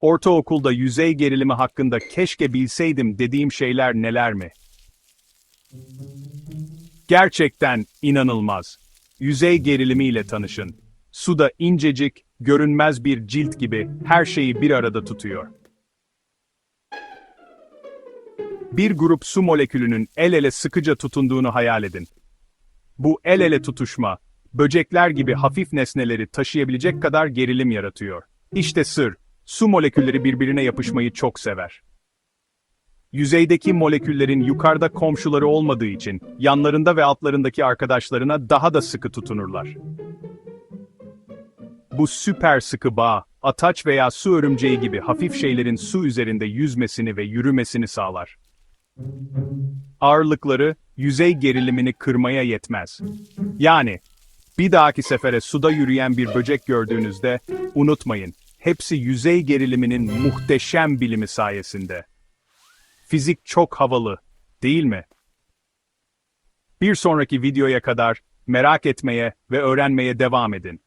Ortaokulda yüzey gerilimi hakkında keşke bilseydim dediğim şeyler neler mi? Gerçekten inanılmaz. Yüzey gerilimiyle tanışın. Suda incecik, görünmez bir cilt gibi her şeyi bir arada tutuyor. Bir grup su molekülünün el ele sıkıca tutunduğunu hayal edin. Bu el ele tutuşma, böcekler gibi hafif nesneleri taşıyabilecek kadar gerilim yaratıyor. İşte sır, su molekülleri birbirine yapışmayı çok sever. Yüzeydeki moleküllerin yukarıda komşuları olmadığı için yanlarında ve altlarındaki arkadaşlarına daha da sıkı tutunurlar. Bu süper sıkı bağ, ataç veya su örümceği gibi hafif şeylerin su üzerinde yüzmesini ve yürümesini sağlar. Ağırlıkları, yüzey gerilimini kırmaya yetmez. Yani, bir dahaki sefere suda yürüyen bir böcek gördüğünüzde, unutmayın, hepsi yüzey geriliminin muhteşem bilimi sayesinde. Fizik çok havalı, değil mi? Bir sonraki videoya kadar merak etmeye ve öğrenmeye devam edin.